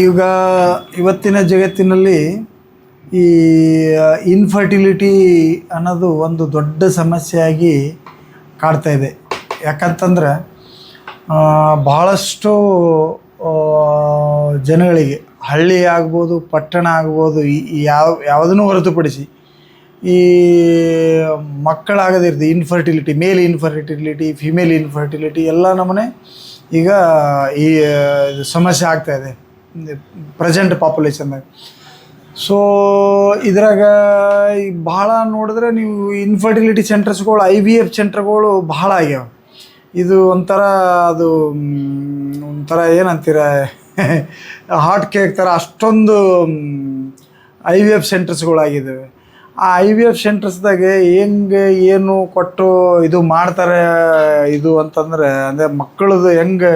ಈಗ ಇವತ್ತಿನ ಜಗತ್ತಿನಲ್ಲಿ ಈ ಇನ್ಫರ್ಟಿಲಿಟಿ ಅನ್ನೋದು ಒಂದು ದೊಡ್ಡ ಸಮಸ್ಯೆಯಾಗಿ ಕಾಡ್ತಾ ಇದೆ. ಯಾಕಂತಂದ್ರೆ ಭಾಳಷ್ಟು ಜನಗಳಿಗೆ ಹಳ್ಳಿ ಆಗ್ಬೋದು, ಪಟ್ಟಣ ಆಗ್ಬೋದು ಯಾವ, ಯಾವುದನ್ನು ಹೊರತುಪಡಿಸಿ ಈ ಮಕ್ಕಳಾಗದಿರ್ದು infertility male infertility female infertility ಎಲ್ಲ ನಮ್ಮನೆ ಈಗ ಈ ಸಮಸ್ಯೆ ಆಗ್ತಾ ಇದೆ. ಪ್ರೆಸೆಂಟ್ ಪಾಪ್ಯುಲೇಷನ್ದಾಗ ಸೊ ಇದ್ರಾಗ ಈಗ ಭಾಳ ನೋಡಿದ್ರೆ ನೀವು ಇನ್ಫರ್ಟಿಲಿಟಿ ಸೆಂಟರ್ಸ್ಗಳು ಐ ವಿ ಎಫ್ ಸೆಂಟರ್ಗಳು ಭಾಳ ಆಗ್ಯಾವ. ಇದು ಒಂಥರ ಅದು ಒಂಥರ ಏನಂತೀರ ಹಾಟ್ ಕೇಕ್ ಥರ ಅಷ್ಟೊಂದು ಐ ವಿ ಎಫ್ ಸೆಂಟರ್ಸ್ಗಳಾಗಿದ್ದಾವೆ ಆ ಐ ವಿ ಎಫ್ ಸೆಂಟರ್ಸ್ದಾಗೆ ಹೆಂಗೆ ಏನು ಕೊಟ್ಟು ಇದು ಮಾಡ್ತಾರೆ ಇದು ಅಂತಂದ್ರೆ, ಅಂದರೆ ಮಕ್ಕಳದು ಹೆಂಗೆ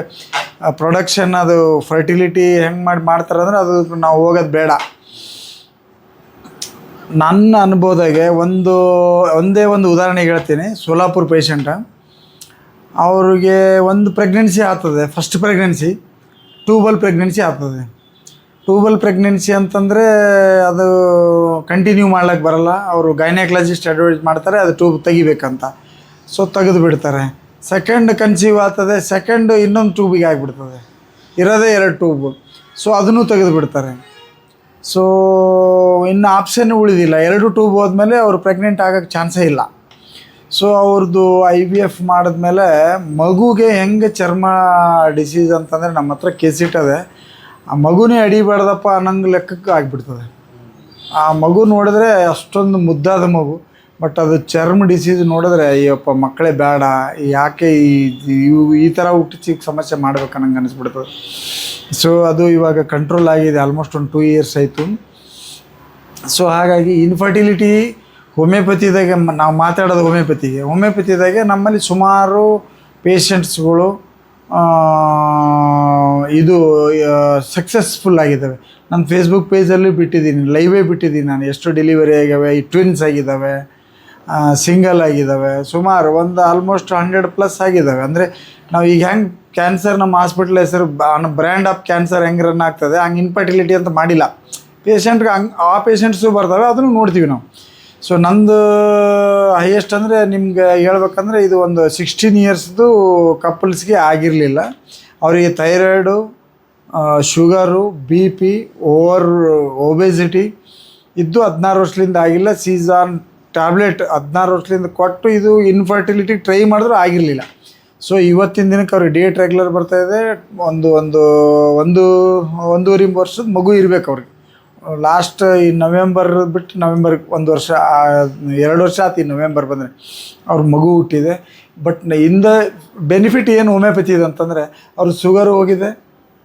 ಪ್ರೊಡಕ್ಷನ್ ಅದು ಫರ್ಟಿಲಿಟಿ ಹೆಂಗೆ ಮಾಡಿ ಮಾಡ್ತಾರೆ ಅಂದ್ರೆ ಅದು ನಾವು ಹೋಗೋದು ಬೇಡ. ನನ್ನ ಅನುಭವದಾಗೆ ಒಂದು, ಒಂದೇ ಒಂದು ಉದಾಹರಣೆ ಹೇಳ್ತೀನಿ, ಸೋಲಾಪುರ ಪೇಷಂಟ ಅವ್ರಿಗೆ ಒಂದು ಪ್ರೆಗ್ನೆನ್ಸಿ ಆಗ್ತದೆ ಫಸ್ಟ್ ಪ್ರೆಗ್ನೆನ್ಸಿ ಟ್ಯೂಬಲ್ ಪ್ರೆಗ್ನೆನ್ಸಿ ಆಗ್ತದೆ. ಟ್ಯೂಬಲ್ ಪ್ರೆಗ್ನೆನ್ಸಿ ಅಂತಂದರೆ ಅದು ಕಂಟಿನ್ಯೂ ಮಾಡ್ಲಿಕ್ಕೆ ಬರಲ್ಲ. ಅವರು ಗೈನಕಾಲಜಿಸ್ಟ್ ಅಡ್ವೈಸ್ ಮಾಡ್ತಾರೆ, ಅದು ಟ್ಯೂಬ್ ತೆಗಿಬೇಕಂತ. ಸೊ ತೆಗೆದು ಬಿಡ್ತಾರೆ. ಸೆಕೆಂಡ್ ಕನ್ಸೀವ್ ಆಗ್ತದೆ ಸೆಕೆಂಡ್ ಇನ್ನೊಂದು ಟ್ಯೂಬಿಗೆ ಆಗಿಬಿಡ್ತದೆ. ಇರೋದೇ ಎರಡು ಟ್ಯೂಬ್ ಸೊ ಅದನ್ನು ತೆಗೆದು ಬಿಡ್ತಾರೆ. ಸೊ ಇನ್ನು ಆಪ್ಷನ್ ಉಳಿದಿಲ್ಲ. ಎರಡು ಟ್ಯೂಬ್ ಹೋದ್ಮೇಲೆ ಅವರು ಪ್ರೆಗ್ನೆಂಟ್ ಆಗೋಕ್ಕೆ ಚಾನ್ಸೇ ಇಲ್ಲ. ಸೊ ಅವ್ರದ್ದು ಐ ಬಿ ಎಫ್ ಮಾಡಿದ್ಮೇಲೆ ಮಗುಗೆ ಹೆಂಗೆ ಚರ್ಮ ಡಿಸೀಸ್ ಅಂತಂದರೆ ನಮ್ಮ ಹತ್ರ ಕೇಸಿಟ್ಟದೆ ಆ ಮಗುನೇ ಅಡಿಬಾರ್ದಪ್ಪ ಅನ್ನಂಗೆ ಲೆಕ್ಕಕ್ಕೆ ಆಗಿಬಿಡ್ತದೆ. ಆ ಮಗು ನೋಡಿದ್ರೆ ಅಷ್ಟೊಂದು ಮುದ್ದಾದ ಮಗು, ಬಟ್ ಅದು ಚರ್ಮ ಡಿಸೀಸ್ ನೋಡಿದ್ರೆ, ಅಯ್ಯಪ್ಪ, ಮಕ್ಕಳೇ ಬೇಡ, ಯಾಕೆ ಈ, ಇವು ಈ ಥರ ಹುಟ್ಟಿಸಿ ಸಮಸ್ಯೆ ಮಾಡ್ಬೇಕು ನಂಗೆ ಅನಿಸ್ಬಿಡ್ತದೆ. ಸೊ ಅದು ಇವಾಗ ಕಂಟ್ರೋಲ್ ಆಗಿದೆ ಆಲ್ಮೋಸ್ಟ್ ಒಂದು ಟೂ ಇಯರ್ಸ್ ಆಯಿತು. ಸೊ ಹಾಗಾಗಿ ಇನ್ಫರ್ಟಿಲಿಟಿ ಹೋಮಿಯೋಪತಿದಾಗೆ ನಾವು ಮಾತಾಡೋದು ಹೋಮಿಯೋಪತಿಗೆ ಹೋಮಿಯೋಪತಿದಾಗೆ ನಮ್ಮಲ್ಲಿ ಸುಮಾರು ಪೇಷಂಟ್ಸ್ಗಳು ಇದು ಸಕ್ಸಸ್ಫುಲ್ ಆಗಿದ್ದಾವೆ. ನನ್ನ ಫೇಸ್ಬುಕ್ ಪೇಜಲ್ಲಿ ಬಿಟ್ಟಿದ್ದೀನಿ ಲೈವೇ ಬಿಟ್ಟಿದ್ದೀನಿ ನಾನು. ಎಷ್ಟು ಡೆಲಿವರಿ ಆಗ್ಯಾವೆ ಈ ಟ್ವಿನ್ಸ್ ಆಗಿದ್ದಾವೆ ಸಿಂಗಲ್ ಆಗಿದ್ದಾವೆ. ಸುಮಾರು ಒಂದು ಆಲ್ಮೋಸ್ಟ್ ಹಂಡ್ರೆಡ್ ಪ್ಲಸ್ ಆಗಿದ್ದಾವೆ. ಅಂದರೆ ನಾವು ಈಗ ಹೆಂಗೆ ಕ್ಯಾನ್ಸರ್ ನಮ್ಮ ಹಾಸ್ಪಿಟ್ಲ್ ಹೆಸರು ಬ್ರ್ಯಾಂಡ್ ಆಫ್ ಕ್ಯಾನ್ಸರ್ ಹೆಂಗೆ ರನ್ ಆಗ್ತದೆ, ಹಂಗೆ ಇನ್ಫರ್ಟಿಲಿಟಿ ಅಂತ ಮಾಡಿಲ್ಲ. ಪೇಷಂಟ್ಗೆ ಹಂಗೆ, ಆ ಪೇಷಂಟ್ಸು ಬರ್ತವೆ, ಅದನ್ನು ನೋಡ್ತೀವಿ ನಾವು. ಸೊ ನಂದು ಹೈಯೆಸ್ಟ್ ಅಂದರೆ ನಿಮ್ಗೆ ಹೇಳ್ಬೇಕಂದ್ರೆ ಇದು ಒಂದು ಸಿಕ್ಸ್ಟೀನ್ ಇಯರ್ಸ್ದು ಕಪಲ್ಸ್ಗೆ ಆಗಿರಲಿಲ್ಲ. ಅವರಿಗೆ thyroid sugar B P over obesity ಇದ್ದು ಹದಿನಾರು ವರ್ಷದಿಂದ ಆಗಿಲ್ಲ. ಸೀಸಾನ್ ಟ್ಯಾಬ್ಲೆಟ್ ಹದಿನಾರು ವರ್ಷದಿಂದ ಕೊಟ್ಟು ಇದು ಇನ್ಫರ್ಟಿಲಿಟಿ ಟ್ರೈ ಮಾಡಿದ್ರು ಆಗಿರಲಿಲ್ಲ. ಸೊ ಇವತ್ತಿನ ದಿನಕ್ಕೆ ಅವ್ರಿಗೆ ಡೇಟ್ ರೆಗ್ಯುಲರ್ ಬರ್ತಾ ಇದೆ. ಒಂದು ಒಂದು ಒಂದು, ಒಂದೂವರೆ ವರ್ಷದ ಮಗು ಇರಬೇಕು ಅವ್ರಿಗೆ. ಲಾಸ್ಟ್ ಈ ನವೆಂಬರ್ ಬಿಟ್ಟು ನವೆಂಬರ್ ಒಂದು ವರ್ಷ ಎರಡು ವರ್ಷ ಆಯ್ತು ಈ ನವೆಂಬರ್ ಬಂದರೆ. ಅವ್ರ ಮಗು ಹುಟ್ಟಿದೆ. ಬಟ್ ಇಂದ ಬೆನಿಫಿಟ್ ಏನು ಹೋಮಿಯೋಪತಿ ಇದೆ ಅಂತಂದರೆ, ಅವ್ರ ಶುಗರ್ ಹೋಗಿದೆ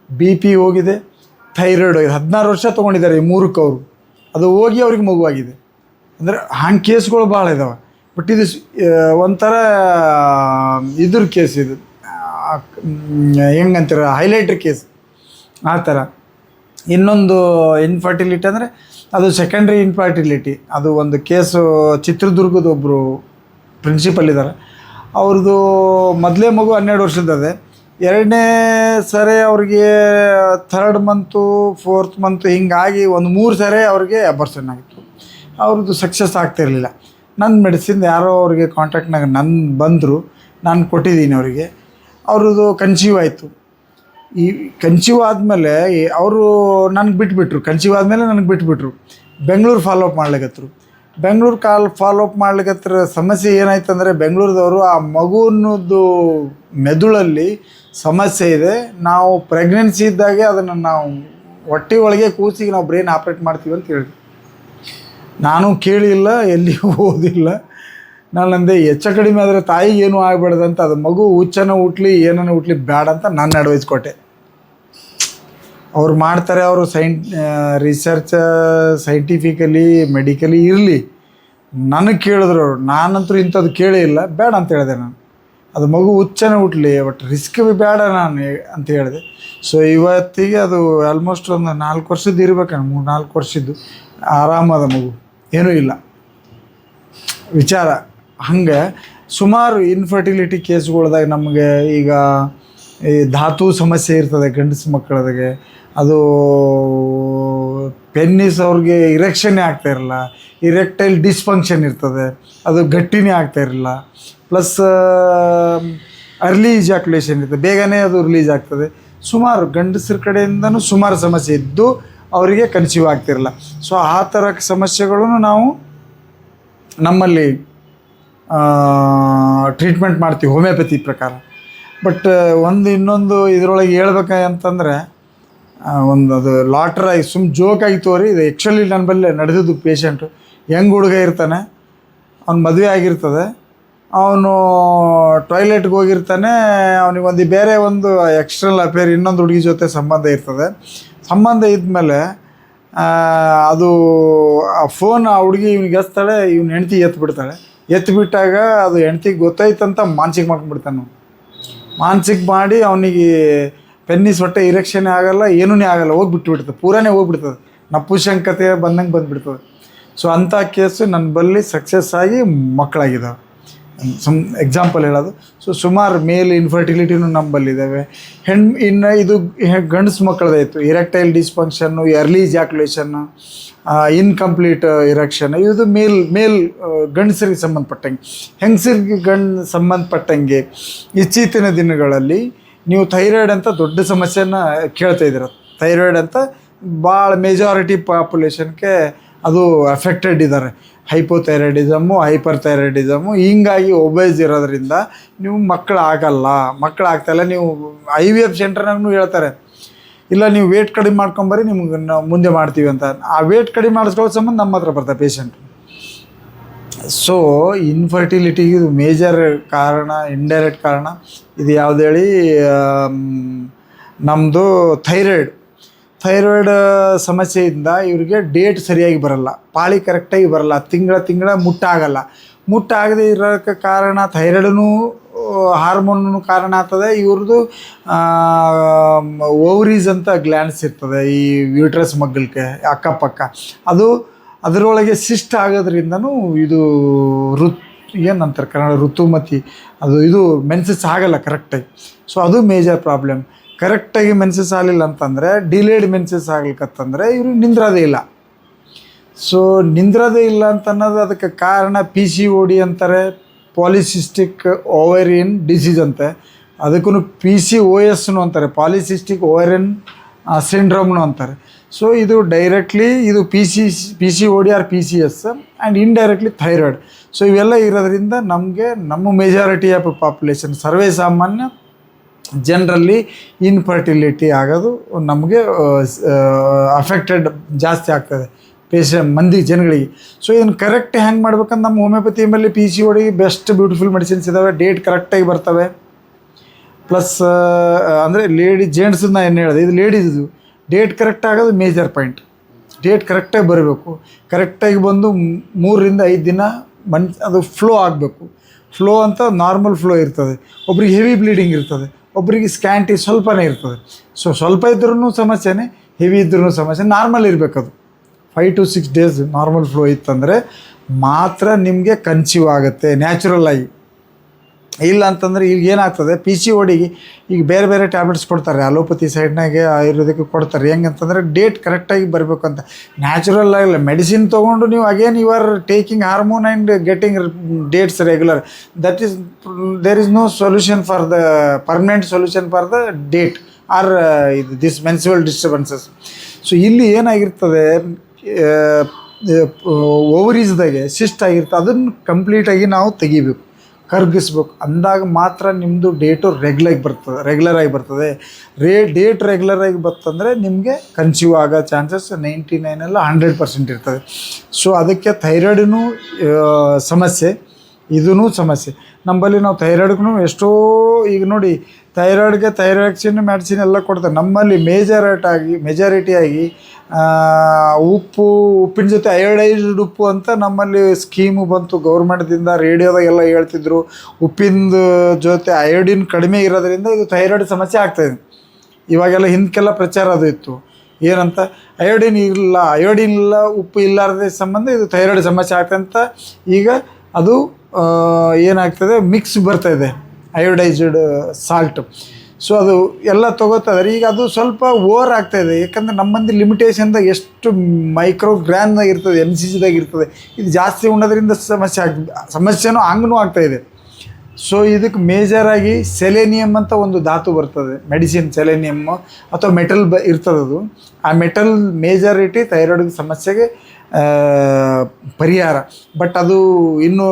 ಬಿ ಪಿ ಹೋಗಿದೆ ಥೈರಾಯ್ಡ್ ಹೋಗಿದೆ. ಹದಿನಾರು ವರ್ಷ ತೊಗೊಂಡಿದ್ದಾರೆ ಈ ಮೂರಕ್ಕೆ ಅವರು. ಅದು ಹೋಗಿ ಅವ್ರಿಗೆ ಮಗುವಾಗಿದೆ. ಅಂದರೆ ಹಂಗೆ ಕೇಸ್ಗಳು ಭಾಳ ಇದಾವೆ. ಬಟ್ ಇದು ಒಂಥರ, ಇದ್ರ ಕೇಸ್ ಇದು. ಹೆಂಗಂತೀರ ಹೈಲೈಟ್ರ್ ಕೇಸ್ ಆ ಥರ. ಇನ್ನೊಂದು ಇನ್ಫರ್ಟಿಲಿಟಿ ಅಂದರೆ ಅದು ಸೆಕೆಂಡ್ರಿ ಇನ್ಫರ್ಟಿಲಿಟಿ ಅದು ಒಂದು ಕೇಸು ಚಿತ್ರದುರ್ಗದ ಒಬ್ಬರು ಪ್ರಿನ್ಸಿಪಲ್ ಇದ್ದಾರೆ ಅವ್ರದ್ದು ಮೊದಲೇ ಮಗು ಹನ್ನೆರಡು ವರ್ಷದದೆ. ಎರಡನೇ ಸರಿ ಅವ್ರಿಗೆ ಥರ್ಡ್ ಮಂತು ಫೋರ್ತ್ ಮಂತು ಹಿಂಗಾಗಿ ಒಂದು ಮೂರು ಸರಿ ಅವ್ರಿಗೆ ಅಬರ್ಷನ್ ಆಗಿತ್ತು. ಅವ್ರದ್ದು ಸಕ್ಸಸ್ ಆಗ್ತಿರಲಿಲ್ಲ ನನ್ನ ಮೆಡಿಸಿನ್ ಯಾರೋ ಅವ್ರಿಗೆ ಕಾಂಟ್ಯಾಕ್ಟ್ನಾಗ ನನ್ನ ಬಂದರು. ನಾನು ಕೊಟ್ಟಿದ್ದೀನಿ ಅವರಿಗೆ. ಅವ್ರದ್ದು ಕನ್ಸೀವ್ ಆಯಿತು. ಈ ಕನ್ಸೀವ್ ಆದಮೇಲೆ ಅವರು ನನಗೆ ಬಿಟ್ಬಿಟ್ರು. ಕನ್ಸೀವ್ ಆದಮೇಲೆ ನನಗೆ ಬಿಟ್ಬಿಟ್ರು. ಬೆಂಗಳೂರು ಫಾಲೋ ಅಪ್ ಮಾಡ್ಲಿಕತ್ರು. ಬೆಂಗಳೂರು ಕಾಲ್ ಫಾಲೋ ಅಪ್ ಮಾಡ್ಲಿಕತ್ರ ಸಮಸ್ಯೆ ಏನಾಯ್ತು ಅಂದರೆ ಬೆಂಗಳೂರದವರು ಆ ಮಗುನದ್ದು ಮೆದುಳಲ್ಲಿ ಸಮಸ್ಯೆ ಇದೆ. ನಾವು ಪ್ರೆಗ್ನೆನ್ಸಿ ಇದ್ದಾಗೆ ಅದನ್ನು ನಾವು ಹೊಟ್ಟೆ ಒಳಗೆ ಕೂಸಿಗೆ ನಾವು ಬ್ರೈನ್ ಆಪ್ರೇಟ್ ಮಾಡ್ತೀವಿ ಅಂತ ಹೇಳಿದ್ವಿ ನಾನು ಕೇಳಿಲ್ಲ ಎಲ್ಲಿ ಓದಿಲ್ಲ. ನಾನು ಅಂದೆ ಹೆಚ್ಚು ಕಡಿಮೆ ಆದರೆ ತಾಯಿಗೆ ಏನೂ ಆಗಬಾರ್ದಂತ ಅದು ಮಗು ಹುಚ್ಚನ ಹುಟ್ಲಿ ಏನನ್ನ ಹುಟ್ಲಿ ಬೇಡ ಅಂತ ನಾನು ಅಡ್ವೈಸ್ ಕೊಟ್ಟೆ. ಅವ್ರು ಮಾಡ್ತಾರೆ, ಅವರು ಸೈನ್ ರಿಸರ್ಚ್ ಸೈಂಟಿಫಿಕಲಿ ಮೆಡಿಕಲಿ ಇರಲಿ. ನನಗೆ ಕೇಳಿದ್ರು ಅವರು ನಾನಂತೂ ಇಂಥದ್ದು ಕೇಳೇ ಇಲ್ಲ ಬೇಡ ಅಂತ ಹೇಳಿದೆ ನಾನು. ಅದು ಮಗು ಹುಚ್ಚನ ಹುಟ್ಲಿ ಬಟ್ ರಿಸ್ಕ್ ಬೇಡ ನಾನು ಅಂತ ಹೇಳಿದೆ. ಸೊ ಇವತ್ತಿಗೆ ಅದು ಆಲ್ಮೋಸ್ಟ್ ಒಂದು ನಾಲ್ಕು ವರ್ಷದ್ದು ಇರ್ಬೇಕು ಮೂರು, ನಾಲ್ಕು ವರ್ಷದ್ದು, ಆರಾಮದ ಮಗು, ಏನೂ ಇಲ್ಲ. ವಿಚಾರ. ಹಂಗೆ ಸುಮಾರು ಇನ್ಫರ್ಟಿಲಿಟಿ ಕೇಸ್ಗಳ್ದಾಗ ನಮಗೆ ಈಗ ಈ ಧಾತು ಸಮಸ್ಯೆ ಇರ್ತದೆ ಗಂಡಸು ಮಕ್ಕಳದಾಗೆ ಅದು ಪೆನ್ನಿಸ್ ಅವ್ರಿಗೆ ಇರೆಕ್ಷನ್ನೇ ಆಗ್ತಾ ಇರಲ್ಲ. ಇರೆಕ್ಟೈಲ್ ಡಿಸ್ಫಂಕ್ಷನ್ ಇರ್ತದೆ. ಅದು ಗಟ್ಟಿನೇ ಆಗ್ತಾ ಇರಲ್ಲ. ಪ್ಲಸ್ ಅರ್ಲಿ ಇಜಾಕ್ಯುಲೇಷನ್ ಇರ್ತದೆ. ಬೇಗನೆ ಅದು ರಿಲೀಸ್ ಆಗ್ತದೆ. ಸುಮಾರು ಗಂಡಸರ ಕಡೆಯಿಂದನೂ ಸುಮಾರು ಸಮಸ್ಯೆ ಇದ್ದು ಅವರಿಗೆ ಕನ್ಸೀವ್ ಆಗ್ತಿರಲ್ಲ. ಸೊ ಆ ಥರ ಸಮಸ್ಯೆಗಳನ್ನು ನಾವು ನಮ್ಮಲ್ಲಿ ಟ್ರೀಟ್ಮೆಂಟ್ ಮಾಡ್ತೀವಿ ಹೋಮಿಯೋಪತಿ ಪ್ರಕಾರ. ಬಟ್ ಒಂದು ಇನ್ನೊಂದು ಇದರೊಳಗೆ ಹೇಳ್ಬೇಕಂತಂದರೆ ಒಂದು ಅದು ಲಾಟ್ರ್ ಆಗಿ ಸುಮ್ಮ ಜೋಕಾಗಿ ತೋರಿ ಇದು ಆ್ಯಕ್ಚುಲಿ ನನ್ನ ಬಳಿ ನಡೆದಿದ್ದು ಪೇಷಂಟು ಯಂಗ್ ಹುಡುಗ ಇರ್ತಾನೆ ಅವ್ನು ಮದುವೆ ಆಗಿರ್ತದೆ ಅವನು ಟಾಯ್ಲೆಟ್ಗೆ ಹೋಗಿರ್ತಾನೆ ಅವನಿಗೆ ಒಂದು ಬೇರೆ ಒಂದು ಎಕ್ಸ್ಟ್ರಲ್ ಅಫೇರ್ ಇನ್ನೊಂದು ಹುಡುಗಿ ಜೊತೆ ಸಂಬಂಧ ಇರ್ತದೆ. ಸಂಬಂಧ ಇದ್ಮೇಲೆ ಆ, ಅದು ಆ ಫೋನ್ ಆ ಹುಡುಗಿ ಇವ್ನಿಗೆ ಹಚ್ತಾಳೆ ಇವ್ನ ಹೆಂಡತಿ ಎತ್ತು ಬಿಡ್ತಾಳೆ ಎತ್ತು ಬಿಟ್ಟಾಗ ಅದು ಹೆಂಡ್ತಿಗೆ ಗೊತ್ತಾಯ್ತಂತ ಮಾನಸಿಕ ಮಾಡ್ಕೊಂಡ್ಬಿಡ್ತಾನೆ ಅವ್ನು. ಮಾನಸಿಕ ಮಾಡಿ ಅವನಿಗೆ ಪೆನ್ನಿಸ್ ಹೊಟ್ಟೆ ಇರೆಕ್ಷನ್ ಆಗಲ್ಲ ಏನೂ ಆಗಲ್ಲ ಹೋಗ್ಬಿಟ್ಟು ಬಿಡ್ತದೆ ಪೂರಾನೇ ಹೋಗ್ಬಿಡ್ತದೆ. ನಪುಶಂಕತೆ ಬಂದಂಗೆ ಬಂದುಬಿಡ್ತದೆ. ಸೊ ಅಂಥ ಕೇಸು ನನ್ನ ಬಳಿ ಸಕ್ಸಸ್ ಆಗಿ ಮಕ್ಕಳಾಗಿದ್ದಾವೆ. ಸಮ್ ಎಕ್ಸಾಂಪಲ್ ಹೇಳೋದು. ಸೊ ಸುಮಾರು ಮೇಲ್ ಇನ್ಫರ್ಟಿಲಿಟಿನೂ ನಮ್ಮಲ್ಲಿದ್ದಾವೆ ಹೆಣ್ಣು ಇನ್ನು ಇದು ಗಂಡಸು ಮಕ್ಕಳದಾಯಿತು. ಇರೆಕ್ಟೈಲ್ ಡಿಸ್ಫಂಕ್ಷನ್ನು ಎರ್ಲಿ ಜಾಕ್ಯುಲೇಷನ್ನು ಇನ್ಕಂಪ್ಲೀಟ್ ಇರೆಕ್ಷನ್ ಇದು ಮೇಲ್ ಮೇಲ್ ಗಂಡಸರಿಗೆ ಸಂಬಂಧಪಟ್ಟಂಗೆ. ಹೆಂಗಸರಿಗೆ ಗಂಡ್ ಸಂಬಂಧಪಟ್ಟಂಗೆ, ಇತ್ತೀಚಿನ ದಿನಗಳಲ್ಲಿ ನೀವು ಥೈರಾಯ್ಡ್ ಅಂತ ದೊಡ್ಡ ಸಮಸ್ಯೆನ ಕೇಳ್ತಾ ಇದ್ದೀರ. ಥೈರಾಯ್ಡ್ ಅಂತ ಭಾಳ ಮೆಜಾರಿಟಿ ಪಾಪ್ಯುಲೇಷನ್ಗೆ ಅದು ಅಫೆಕ್ಟೆಡ್ ಇದ್ದಾರೆ ಹೈಪೋಥೈರಾಯ್ಡಿಸಮು ಹೈಪರ್ ಥೈರಾಯ್ಡಿಸಮು ಹೀಗಾಗಿ ಒಬೈಸ್ ಇರೋದ್ರಿಂದ ನೀವು ಮಕ್ಕಳು ಆಗಲ್ಲ. ಮಕ್ಕಳು ಆಗ್ತಾಯಿಲ್ಲ ನೀವು ಐ ವಿ ಎಫ್ ಸೆಂಟರ್ನಾಗೂ ಹೇಳ್ತಾರೆ. ಇಲ್ಲ, ನೀವು ವೇಟ್ ಕಡಿಮೆ ಮಾಡ್ಕೊಂಬರಿ ನಿಮ್ಗೆ ನಾವು ಮುಂದೆ ಮಾಡ್ತೀವಿ ಅಂತ. ಆ ವೇಟ್ ಕಡಿಮೆ ಮಾಡಿಸ್ಕೊಳ್ಳೋ ಸಂಬಂಧ ನಮ್ಮ ಹತ್ರ ಬರ್ತಾರೆ ಪೇಷಂಟ್ ಸೊ ಇನ್ಫರ್ಟಿಲಿಟಿಗೆ ಇದು ಮೇಜರ್ ಕಾರಣ ಇಂಡೈರೆಕ್ಟ್ ಕಾರಣ. ಇದು ಯಾವುದೇಳಿ ನಮ್ಮದು ಥೈರಾಯ್ಡ್ ಥೈರಾಯ್ಡ್ ಸಮಸ್ಯೆಯಿಂದ ಇವರಿಗೆ ಡೇಟ್ ಸರಿಯಾಗಿ ಬರಲ್ಲ. ಪಾಳಿ ಕರೆಕ್ಟಾಗಿ ಬರಲ್ಲ. ತಿಂಗಳ ತಿಂಗಳ ಮುಟ್ಟಾಗಲ್ಲ. ಮುಟ್ಟಾಗದೇ ಇರೋಕ್ಕೆ ಕಾರಣ ಥೈರಾಯ್ಡೂ ಹಾರ್ಮೋನು ಕಾರಣ ಆಗ್ತದೆ. ಇವ್ರದ್ದು ಓವರೀಸ್ ಅಂತ ಗ್ಲ್ಯಾನ್ಸ್ ಇರ್ತದೆ ಈ ಯೂಟ್ರಸ್ ಮಗ್ಗಲ್ಗೆ ಅಕ್ಕಪಕ್ಕ. ಅದು ಅದರೊಳಗೆ ಸಿಸ್ಟ್ ಆಗೋದ್ರಿಂದನೂ ಇದು ಋತ್ ಏನಂತಾರೆ ಕನ್ನಡ ಋತುಮತಿ. ಅದು ಇದು ಮೆನ್ಸಸ್ ಆಗಲ್ಲ ಕರೆಕ್ಟಾಗಿ. ಸೊ ಅದು ಮೇಜರ್ ಪ್ರಾಬ್ಲಮ್ ಕರೆಕ್ಟಾಗಿ ಮೆನ್ಸಸ್ ಆಗಲಿಲ್ಲ ಅಂತಂದರೆ ಡಿಲೇಡ್ ಮೆನ್ಸಸ್ ಆಗ್ಲಿಕ್ಕಂದರೆ ಇವರು ನಿಂದ್ರದೇ ಇಲ್ಲ. ಸೊ ನಿಂದ್ರದೇ ಇಲ್ಲ ಅಂತ ಅನ್ನೋದು ಅದಕ್ಕೆ ಕಾರಣ ಪಿ ಸಿ ಓ ಡಿ ಅಂತಾರೆ ಪಾಲಿಸಿಸ್ಟಿಕ್ ಓವೇರಿಯನ್ ಡಿಸೀಸ್ ಅಂತೆ. ಅದಕ್ಕೂ ಪಿ ಸಿ ಓ ಎಸ್ನು ಅಂತಾರೆ ಪಾಲಿಸಿಸ್ಟಿಕ್ ಓವೇರಿಯನ್ ಸಿಂಡ್ರೋಮ್ನು ಅಂತಾರೆ. ಸೊ ಇದು ಡೈರೆಕ್ಟ್ಲಿ ಇದು P C P C O D R P C S and indirectly thyroid so ಇವೆಲ್ಲ ಇರೋದ್ರಿಂದ ನಮಗೆ ನಮ್ಮ ಮೆಜಾರಿಟಿ ಆಫ್ ಪಾಪ್ಯುಲೇಷನ್ ಸರ್ವೇ ಸಾಮಾನ್ಯ ಜನರಲ್ಲಿ ಇನ್ಫರ್ಟಿಲಿಟಿ ಆಗೋದು ನಮಗೆ ಅಫೆಕ್ಟೆಡ್ ಜಾಸ್ತಿ ಆಗ್ತದೆ. ಪೇಶ ಮಂದಿ ಜನಗಳಿಗೆ. ಸೊ ಇದನ್ನು ಕರೆಕ್ಟ್ ಹೆಂಗೆ ಮಾಡ್ಬೇಕಂದ್ರೆ ನಮ್ಮ ಹೋಮಿಯೋಪತಿ ಮೇಲೆ P C O D best beautiful medicines ಇದ್ದಾವೆ ಡೇಟ್ ಕರೆಕ್ಟಾಗಿ ಬರ್ತವೆ. ಪ್ಲಸ್ ಅಂದರೆ ಲೇಡಿ ಜೆಂಟ್ಸನ್ನ ಏನು ಹೇಳೋದು, ಇದು ಲೇಡೀಸ್ದು ಡೇಟ್ ಕರೆಕ್ಟ್ ಆಗೋದು ಮೇಜರ್ ಪಾಯಿಂಟ್ ಡೇಟ್ ಕರೆಕ್ಟಾಗಿ ಬರಬೇಕು. ಕರೆಕ್ಟಾಗಿ ಬಂದು ಮೂರರಿಂದ ಐದು ದಿನ ಮನ್, ಅದು ಫ್ಲೋ ಆಗಬೇಕು. ಫ್ಲೋ ಅಂತ ನಾರ್ಮಲ್ ಫ್ಲೋ ಇರ್ತದೆ. ಒಬ್ರಿಗೆ ಹೆವಿ ಬ್ಲೀಡಿಂಗ್ ಇರ್ತದೆ. ಒಬ್ರಿಗೆ ಸ್ಕ್ಯಾಂಟಿ ಸ್ವಲ್ಪನೇ ಇರ್ತದೆ. ಸೊ ಸ್ವಲ್ಪ ಇದ್ರೂ ಸಮಸ್ಯೆನೇ ಹೆವಿ ಇದ್ರೂ ಸಮಸ್ಯೆ. ನಾರ್ಮಲ್ ಇರಬೇಕು ಅದು. Five to six days normal flow ಇತ್ತಂದರೆ ಮಾತ್ರ ನಿಮಗೆ ಕನ್ಸೀವ್ ಆಗುತ್ತೆ ನ್ಯಾಚುರಲ್ ಆಗಿ. ಇಲ್ಲ ಅಂತಂದರೆ ಈಗ ಏನಾಗ್ತದೆ ಪಿ ಸಿ ಓಡಿಗೆ ಈಗ ಬೇರೆ ಬೇರೆ ಟ್ಯಾಬ್ಲೆಟ್ಸ್ ಕೊಡ್ತಾರೆ ಅಲೋಪತಿ ಸೈಡ್ನಾಗೆ ಆಯುರ್ವೇದಿಕ್ ಕೊಡ್ತಾರೆ. ಹೆಂಗಂತಂದರೆ ಡೇಟ್ ಕರೆಕ್ಟಾಗಿ ಬರಬೇಕು ಅಂತ. ನ್ಯಾಚುರಲ್ ಆಗಿಲ್ಲ ಮೆಡಿಸಿನ್ ತೊಗೊಂಡು ನೀವು again you are taking hormone and getting dates regular that is there is no solution for the permanent solution for the date are ಇದು ದಿಸ್ ಮೆನ್ಸುವಲ್ ಡಿಸ್ಟರ್ಬೆನ್ಸಸ್ ಸೊ ಇಲ್ಲಿ ಏನಾಗಿರ್ತದೆ ಓವರೀಸ್ದಾಗೆ ಸಿಸ್ಟ್ ಆಗಿರ್ತದೆ ಅದನ್ನು ಕಂಪ್ಲೀಟಾಗಿ ನಾವು ತೆಗಿಬೇಕು. ಕರಗಿಸ್ಬೇಕು. ಅಂದಾಗ ಮಾತ್ರ ನಿಮ್ಮದು ಡೇಟು ರೆಗ್ಯುಲಾಗಿ ಬರ್ತದೆ ರೆಗ್ಯುಲರ್ ಆಗಿ ಬರ್ತದೆ. ರೇ ಡೇಟ್ ರೆಗ್ಯುಲರ್ ಆಗಿ ಬರ್ತಂದರೆ ನಿಮಗೆ ಕನ್ಸೀವ್ ಆಗೋ ಚಾನ್ಸಸ್ ನೈಂಟಿ ನೈನೆಲ್ಲ ಹಂಡ್ರೆಡ್ ಪರ್ಸೆಂಟ್ ಇರ್ತದೆ. ಸೊ ಅದಕ್ಕೆ ಥೈರಾಯ್ಡೂ ಸಮಸ್ಯೆ. ಇದೂ ಸಮಸ್ಯೆ. ನಮ್ಮಲ್ಲಿ ನಾವು ಥೈರಾಯ್ಡ್ಗೂ ಎಷ್ಟೋ ಈಗ ನೋಡಿ ಥೈರಾಯ್ಡ್ಗೆ ಥೈರಾಯ್ಡ್ಸಿನ್ ಮೆಡಿಸಿನ್ ಎಲ್ಲ ಕೊಡ್ತಾರೆ. ನಮ್ಮಲ್ಲಿ ಮೇಜರೇಟ್ ಆಗಿ ಮೆಜಾರಿಟಿ ಆ, ಉಪ್ಪು ಉಪ್ಪಿನ ಜೊತೆ ಅಯೋಡೈಸ್ಡ್ ಉಪ್ಪು ಅಂತ ನಮ್ಮಲ್ಲಿ ಸ್ಕೀಮು ಬಂತು. ಗೌರ್ಮೆಂಟ್ದಿಂದ ರೇಡಿಯೋದಾಗೆಲ್ಲ ಹೇಳ್ತಿದ್ರು. ಉಪ್ಪಿನ ಜೊತೆ ಅಯೋಡಿನ್ ಕಡಿಮೆ ಇರೋದ್ರಿಂದ ಇದು ಥೈರಾಯ್ಡ್ ಸಮಸ್ಯೆ ಆಗ್ತಾಯಿದೆ ಇವಾಗೆಲ್ಲ ಹಿಂದಕ್ಕೆಲ್ಲ ಪ್ರಚಾರ ಅದು ಇತ್ತು. ಏನಂತ? ಅಯೋಡಿನ್ ಇಲ್ಲ ಅಯೋಡಿನ್ ಇಲ್ಲ ಉಪ್ಪು ಇಲ್ಲಾರದೆ ಸಂಬಂಧ ಇದು ಥೈರಾಯ್ಡ್ ಸಮಸ್ಯೆ ಆಗ್ತಂತ ಈಗ ಅದು ಏನಾಗ್ತದೆ? ಮಿಕ್ಸ್ ಬರ್ತಾ ಇದೆ ಅಯೋಡೈಸ್ಡ್ ಸಾಲ್ಟ್ ಸೊ ಅದು ಎಲ್ಲ ತಗೋತಾರೆ ಈಗ ಅದು ಸ್ವಲ್ಪ ಓವರ್ ಆಗ್ತಾ ಇದೆ ಯಾಕಂದ್ರೆ ಲಿಮಿಟೇಷನ್ ಲಿಮಿಟೇಷನ್ದಾಗ ಎಷ್ಟು ಮೈಕ್ರೋ ಗ್ರಾಮ್ದಾಗ ಇರ್ತದೆ ಎಂ ಸಿ ಸಿದಾಗ ಇರ್ತದೆ. ಇದು ಜಾಸ್ತಿ ಉಣ್ಣೋದ್ರಿಂದ ಸಮಸ್ಯೆ ಆಗ್, ಸಮಸ್ಯೆನೂ ಹಂಗೂ ಇದೆ ಸೊ ಇದಕ್ಕೆ ಮೇಜರಾಗಿ ಸೆಲೆನಿಯಮ್ ಅಂತ ಒಂದು ಧಾತು ಬರ್ತದೆ. ಮೆಡಿಸಿನ್ ಸೆಲೆನಿಯಮ್ ಅಥವಾ ಮೆಟಲ್ ಬ, ಇರ್ತದದು. ಆ ಮೆಟಲ್ ಮೇಜಾರಿಟಿ ಥೈರಾಯ್ಡ್ ಸಮಸ್ಯೆಗೆ ಪರಿಹಾರ. ಬಟ್ ಅದು ಇನ್ನೂ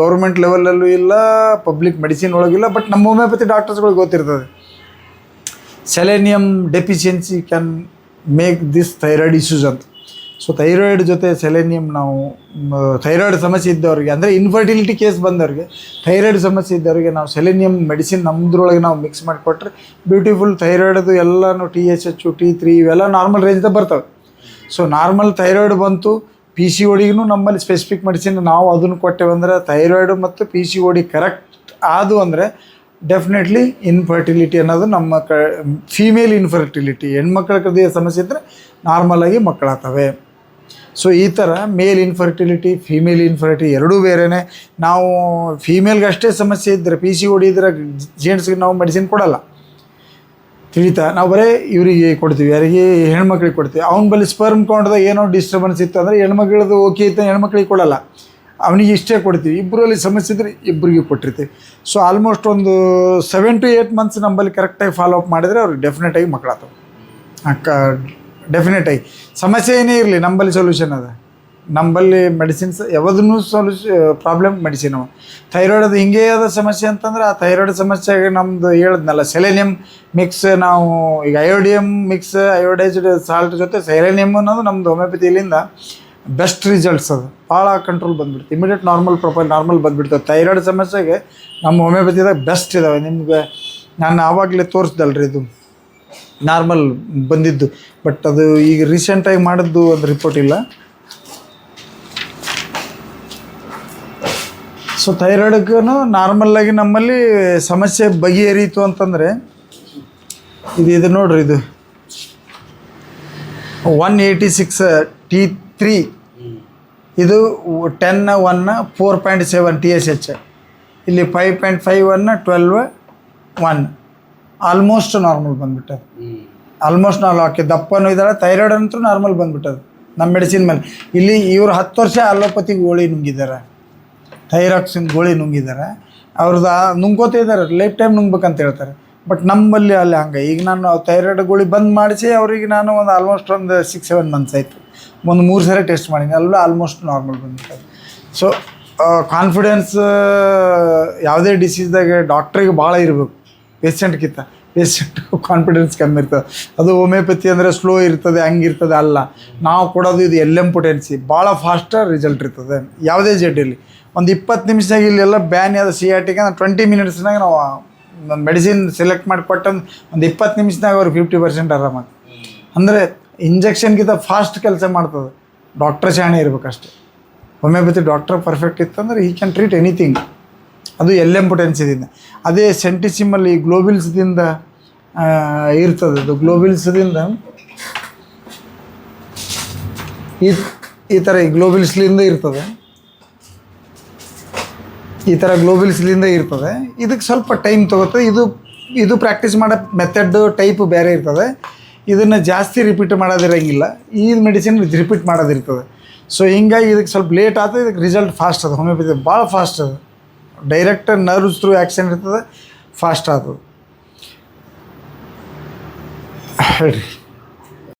ಗೌರ್ಮೆಂಟ್ ಲೆವೆಲಲ್ಲೂ ಇಲ್ಲ ಪಬ್ಲಿಕ್ ಮೆಡಿಸಿನ್ ಒಳಗಿಲ್ಲ ಬಟ್ ನಮ್ಮ ಹೋಮಿಯೋಪತಿ ಡಾಕ್ಟರ್ಸ್ಗಳಿಗೆ ಗೊತ್ತಿರ್ತದೆ. Selenium deficiency can make this thyroid issues ಅಂತ. ಸೊ ಥೈರಾಯ್ಡ್ ಜೊತೆ ಸೆಲೆನಿಯಮ್ ನಾವು ಥೈರಾಯ್ಡ್ ಸಮಸ್ಯೆ ಇದ್ದವ್ರಿಗೆ, ಅಂದರೆ ಇನ್ಫರ್ಟಿಲಿಟಿ ಕೇಸ್ ಬಂದವ್ರಿಗೆ ಥೈರಾಯ್ಡ್ ಸಮಸ್ಯೆ ಇದ್ದವ್ರಿಗೆ ನಾವು ಸೆಲೆನಿಯಮ್ ಮೆಡಿಸಿನ್ ನಮ್ಮದ್ರೊಳಗೆ ನಾವು ಮಿಕ್ಸ್ ಮಾಡಿಕೊಟ್ರೆ ಬ್ಯೂಟಿಫುಲ್ ಥೈರಾಯ್ಡ್ದು ಎಲ್ಲನೂ T H H T three ಇವೆಲ್ಲ ನಾರ್ಮಲ್ ರೇಂಜ್ದಾಗ ಬರ್ತವೆ. ಸೊ ನಾರ್ಮಲ್ ಥೈರಾಯ್ಡ್ ಬಂತು ಪಿ ಸಿ ಒಡಿಗೂ ನಮ್ಮಲ್ಲಿ ಸ್ಪೆಸಿಫಿಕ್ ಮೆಡಿಸಿನ್ ನಾವು ಅದನ್ನು ಕೊಟ್ಟೆವಂದ್ರೆ ಥೈರಾಯ್ಡ್ ಮತ್ತು P C O D correct ಆದು ಅಂದರೆ ಡೆಫಿನೆಟ್ಲಿ ಇನ್ಫರ್ಟಿಲಿಟಿ ಅನ್ನೋದು ನಮ್ಮ ಕ ಫೀಮೇಲ್ ಇನ್ಫರ್ಟಿಲಿಟಿ ಹೆಣ್ಮಕ್ಳ ಹೃದಯ ಸಮಸ್ಯೆ ಇದ್ದರೆ ನಾರ್ಮಲಾಗಿ ಮಕ್ಕಳಾಗ್ತವೆ. ಸೊ ಈ ಥರ ಮೇಲ್ ಇನ್ಫರ್ಟಿಲಿಟಿ ಫೀಮೇಲ್ ಇನ್ಫರ್ಟಿಲಿಟಿ ಎರಡೂ ಬೇರೆಯೇ ನಾವು ಫೀಮೇಲ್ಗೆ ಅಷ್ಟೇ ಸಮಸ್ಯೆ ಇದ್ದರೆ ಪಿ ಸಿ ಹೊಡಿದ್ರೆ ಜೆಂಟ್ಸ್ಗೆ ನಾವು ಮೆಡಿಸಿನ್ ಕೊಡಲ್ಲ. ತಿಳಿತಾ, ನಾವು ಬರೀ ಇವರಿಗೆ ಕೊಡ್ತೀವಿ, ಯಾರಿಗೆ ಹೆಣ್ಮಕ್ಳಿಗೆ ಕೊಡ್ತೀವಿ. ಅವ್ನ ಬಳಿ ಸ್ಪರ್ಮ್ ಕೌಂಟ್ದಾಗ ಏನೋ ಡಿಸ್ಟರ್ಬೆನ್ಸ್ ಇತ್ತು ಅಂದರೆ ಹೆಣ್ಮಕ್ಳದ್ದು ಓಕೆ ಇತ್ತು ಹೆಣ್ಮಕ್ಳಿಗೆ ಕೊಡಲ್ಲ. ಅವನಿಗೆ ಇಷ್ಟೇ ಕೊಡ್ತೀವಿ. ಇಬ್ಬರಲ್ಲಿ ಸಮಸ್ಯೆ ಇದ್ದರೆ ಇಬ್ಬರಿಗೆ ಕೊಟ್ಟಿರ್ತೀವಿ. ಸೊ ಆಲ್ಮೋಸ್ಟ್ ಒಂದು ಸೆವೆನ್ ಟು ಏಯ್ಟ್ ಮಂತ್ಸ್ ನಂಬಲ್ಲಿ ಕರೆಕ್ಟಾಗಿ ಫಾಲೋ ಅಪ್ ಮಾಡಿದರೆ ಅವ್ರಿಗೆ ಡೆಫಿನೆಟಾಗಿ ಮಕ್ಕಳಾಗ್ತವೆ. ಅಕ್ಕ ಡೆಫಿನೆಟಾಗಿ ಸಮಸ್ಯೆ ಏನೇ ಇರಲಿ ನಂಬಲ್ಲಿ ಸೊಲ್ಯೂಷನ್ ಅದ. ನಂಬಲ್ಲಿ ಮೆಡಿಸಿನ್ಸ್ ಯಾವ್ದನ್ನು ಸೊಲ್ಯೂಷ ಪ್ರಾಬ್ಲಮ್ ಮೆಡಿಸಿನ್ ಅವ. ಥೈರಾಯ್ಡ್ ಅದು ಹಿಂಗೆ ಅದ ಸಮಸ್ಯೆ ಅಂತಂದ್ರೆ ಆ ಥೈರಾಯ್ಡ್ ಸಮಸ್ಯೆಗೆ ನಮ್ಮದು ಹೇಳಿದ್ನಲ್ಲ ಸೆಲೆನಿಯಮ್ ಮಿಕ್ಸ್ ನಾವು ಈಗ ಅಯೋಡಿಯಮ್ ಮಿಕ್ಸ್ ಅಯೋಡೈಸ್ಡ್ ಸಾಲ್ಟ್ ಜೊತೆ ಸೆಲೆನಿಯಮ್ ಅನ್ನೋದು ನಮ್ಮದು ಹೋಮಿಯೋಪತಿಲಿಂದ ಬೆಸ್ಟ್ ರಿಸಲ್ಟ್ಸ್ ಅದು. ಭಾಳ ಕಂಟ್ರೋಲ್ ಬಂದ್ಬಿಡ್ತು. ಇಮಿಡಿಯೇಟ್ ನಾರ್ಮಲ್ ಪ್ರೊಫೈಲ್ ನಾರ್ಮಲ್ ಬಂದ್ಬಿಡ್ತದೆ ಥೈರಾಯ್ಡ್ ಸಮಸ್ಯೆಗೆ ನಮ್ಮ ಹೋಮಿಯೋಪತಿದಾಗ ಬೆಸ್ಟ್ ಇದಾವೆ. ನಿಮ್ಗೆ ನಾನು ಆವಾಗಲೇ ತೋರಿಸ್ದಲ್ರಿ ಇದು. ನಾರ್ಮಲ್ ಬಂದಿದ್ದು. ಬಟ್ ಅದು ಈಗ ರೀಸೆಂಟಾಗಿ ಮಾಡಿದ್ದು ಒಂದು ರಿಪೋರ್ಟ್ ಇಲ್ಲ. ಸೊ ಥೈರಾಯ್ಡ್ಗೂ ನಾರ್ಮಲ್ಲಾಗಿ ನಮ್ಮಲ್ಲಿ ಸಮಸ್ಯೆ ಬಗೆಹರಿಯಿತು ಅಂತಂದರೆ, ಇದು ಇದು ನೋಡ್ರಿ ಇದು. One eighty six T three ಇದು ten one four point seven T S H ಇಲ್ಲಿ five point five one twelve one almost normal ಬಂದ್ಬಿಟ್ಟದು almost ನಾವು ಹಾಕಿ ದಪ್ಪನೂ ಇದ್ದಾಳೆ ಥೈರಾಯ್ಡ್ ಅಂತೂ ನಾರ್ಮಲ್ ಬಂದ್ಬಿಟ್ಟದು ನಮ್ಮ ಮೆಡಿಸಿನ್ ಮೇಲೆ. ಇಲ್ಲಿ ಇವರು ಹತ್ತು ವರ್ಷ ಆಲೋಪತಿ ಗೋಳಿ ನುಂಗಿದ್ದಾರೆ. ಥೈರಾಕ್ಸಿನ್ ಗೋಳಿ ನುಂಗಿದ್ದಾರೆ ಅವ್ರದ್ದು ಆ ನುಂಗೋತಾ ಇದ್ದಾರೆ ಲೈಫ್ ಟೈಮ್ ನುಂಗ್ಬೇಕಂತ ಹೇಳ್ತಾರೆ. ಬಟ್ ನಮ್ಮಲ್ಲಿ ಅಲ್ಲಿ ಹಂಗೆ. ಈಗ ನಾನು ಥೈರಾಯ್ಡ್ ಗೋಳಿ ಬಂದ್ ಮಾಡಿಸಿ ಅವ್ರಿಗೆ ನಾನು ಒಂದು ಆಲ್ಮೋಸ್ಟ್ ಒಂದು ಸಿಕ್ಸ್ ಸೆವೆನ್ ಮಂತ್ಸ್ ಆಯಿತು. ಒಂದು ಮೂರು ಸರಿ ಟೆಸ್ಟ್ ಮಾಡೀನಿ. ಅಲ್ಲ ಆಲ್ಮೋಸ್ಟ್ ನಾರ್ಮಲ್ ಬಂದಿತ್ತು ಸೊ ಕಾನ್ಫಿಡೆನ್ಸ್ ಯಾವುದೇ ಡಿಸೀಸ್ದಾಗೆ ಡಾಕ್ಟ್ರಿಗೆ ಭಾಳ ಇರಬೇಕು. ಪೇಷಂಟ್ಗಿಂತ ಪೇಷಂಟ್ ಕಾನ್ಫಿಡೆನ್ಸ್ ಕಮ್ಮಿ ಇರ್ತದೆ. ಅದು ಹೋಮಿಯೋಪತಿ ಅಂದರೆ ಸ್ಲೋ ಇರ್ತದೆ ಹಂಗಿರ್ತದೆ ಅಲ್ಲ. ನಾವು ಕೊಡೋದು ಇದು ಎಲ್ ಪೊಟೆನ್ಸಿ ಭಾಳ ಫಾಸ್ಟ್ ರಿಸಲ್ಟ್ ಇರ್ತದೆ. ಯಾವುದೇ ಜಡ್ಡಿಲಿ ಒಂದು ಇಪ್ಪತ್ತು ನಿಮಿಷದಾಗ ಇಲ್ಲೆಲ್ಲ ಬ್ಯಾನ್ ಅದ ಸಿ ಆರ್ ಟಿಗೆ ಟ್ವೆಂಟಿ ಮಿನಿಟ್ಸ್ನಾಗ ನಾವು ಮೆಡಿಸಿನ್ ಸೆಲೆಕ್ಟ್ ಮಾಡಿ ಕೊಟ್ಟಂದು ಒಂದು ಇಪ್ಪತ್ತು ನಿಮಿಷದಾಗ ಅವ್ರು ಫಿಫ್ಟಿ ಪರ್ಸೆಂಟ್ ಆರಾಮಾಗಿ ಅಂದರೆ ಇಂಜೆಕ್ಷನ್ಗಿಂತ ಫಾಸ್ಟ್ ಕೆಲಸ ಮಾಡ್ತದೆ. ಡಾಕ್ಟ್ರ್ ಶಾಣೆ ಇರ್ಬೇಕಷ್ಟೆ. ಹೋಮಿಯೋಪತಿ ಡಾಕ್ಟರ್ ಪರ್ಫೆಕ್ಟ್ ಇತ್ತಂದ್ರೆ ಈ ಕ್ಯಾನ್ ಟ್ರೀಟ್ ಎನಿಥಿಂಗ್ ಅದು ಎಲ್ ಎಂ ಪೊಟೆನ್ಸಿದಿಂದ ಅದೇ ಸೆಂಟಿಸಿಮಲ್ಲಿ ಗ್ಲೋಬಿಲ್ಸ್ದಿಂದ ಇರ್ತದೆ. ಅದು ಗ್ಲೋಬಿಲ್ಸ್ದಿಂದ ಈ ಈ ಥರ ಈ ಗ್ಲೋಬಿಲ್ಸ್ಲಿಂದ ಇರ್ತದೆ. ಈ ಥರ ಗ್ಲೋಬಲ್ಸ್ಲಿಂದ ಇರ್ತದೆ. ಇದಕ್ಕೆ ಸ್ವಲ್ಪ ಟೈಮ್ ತೊಗೋತದೆ ಇದು ಇದು ಪ್ರಾಕ್ಟೀಸ್ ಮಾಡೋ ಮೆಥಡ್ ಟೈಪ್ ಬೇರೆ ಇರ್ತದೆ. ಇದನ್ನು ಜಾಸ್ತಿ ರಿಪೀಟ್ ಮಾಡೋದಿರಂಗಿಲ್ಲ. ಈ ಮೆಡಿಸಿನ್ ರಿಪೀಟ್ ಮಾಡೋದಿರ್ತದೆ. ಸೊ ಹಿಂಗಾಗಿ ಇದಕ್ಕೆ ಸ್ವಲ್ಪ ಲೇಟ್ ಆಯ್ತು ಇದಕ್ಕೆ ರಿಸಲ್ಟ್ ಫಾಸ್ಟ್ ಅದು ಹೋಮಿಯೋಪತಿ ಭಾಳ ಫಾಸ್ಟ್ ಅದು. ಡೈರೆಕ್ಟ್ ನರ್ವ್ಸ್ ಥ್ರೂ ಆ್ಯಕ್ಷನ್ ಇರ್ತದೆ ಫಾಸ್ಟ್ ಆಗ್ತದೆ ಹೇಳ್ರಿ.